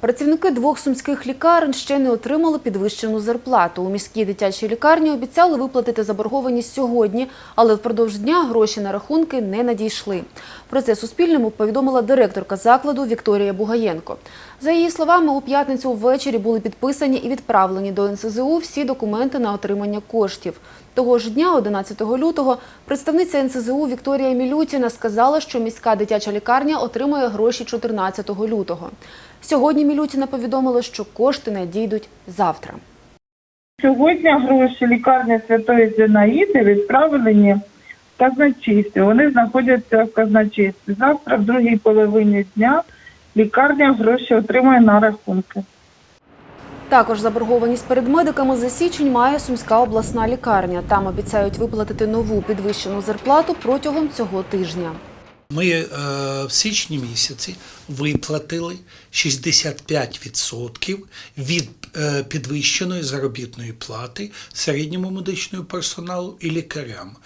Працівники двох сумських лікарень ще не отримали підвищену зарплату. У міській дитячій лікарні обіцяли виплатити заборгованість сьогодні, але впродовж дня гроші на рахунки не надійшли. Про це Суспільному повідомила директорка закладу Вікторія Бугаєнко. За її словами, у п'ятницю ввечері були підписані і відправлені до НСЗУ всі документи на отримання коштів. Того ж дня, 11 лютого, представниця НСЗУ Вікторія Мілютіна сказала, що міська дитяча лікарня отримує гроші 14 лютого. Сьогодні Мілютіна повідомила, що кошти надійдуть завтра. Сьогодні гроші лікарні Святої Зінаїди відправлені в казначействі. Вони знаходяться в казначействі. Завтра, в другій половині дня, лікарня гроші отримає на рахунки. Також заборгованість перед медиками за січень має Сумська обласна лікарня. Там обіцяють виплатити нову підвищену зарплату протягом цього тижня. Ми е, в січні місяці виплатили 65% від е, підвищеної заробітної плати середньому медичному персоналу і лікарям.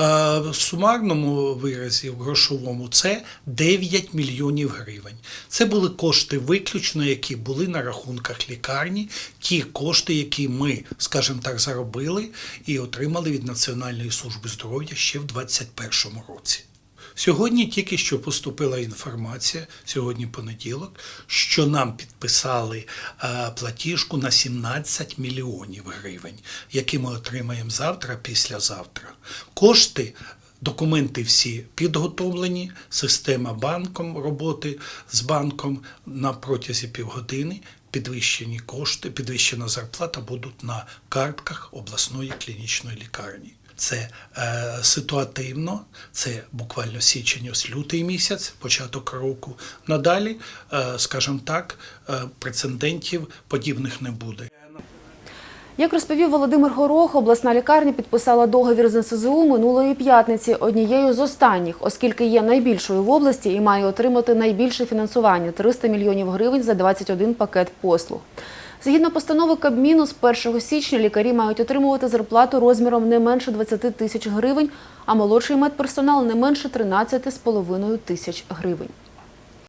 Е, в сумарному виразі, в грошовому, це 9 мільйонів гривень. Це були кошти виключно, які були на рахунках лікарні, ті кошти, які ми, скажімо так, заробили і отримали від Національної служби здоров'я ще в 2021 році. Сьогодні тільки що поступила інформація, сьогодні понеділок, що нам підписали е, платіжку на 17 мільйонів гривень, які ми отримаємо завтра, післязавтра. Кошти. Документи всі підготовлені, система банком роботи з банком на протязі півгодини. Підвищені кошти, підвищена зарплата будуть на картках обласної клінічної лікарні. Це е, ситуативно, це буквально січень, ось лютий місяць, початок року. Надалі, е, скажімо так, е, прецедентів подібних не буде. Як розповів Володимир Горох, обласна лікарня підписала договір з НСЗУ минулої п'ятниці, однією з останніх, оскільки є найбільшою в області і має отримати найбільше фінансування 300 мільйонів гривень за 21 пакет послуг. Згідно постанови Кабміну, з 1 січня лікарі мають отримувати зарплату розміром не менше 20 тисяч гривень, а молодший медперсонал не менше 13,5 тисяч гривень.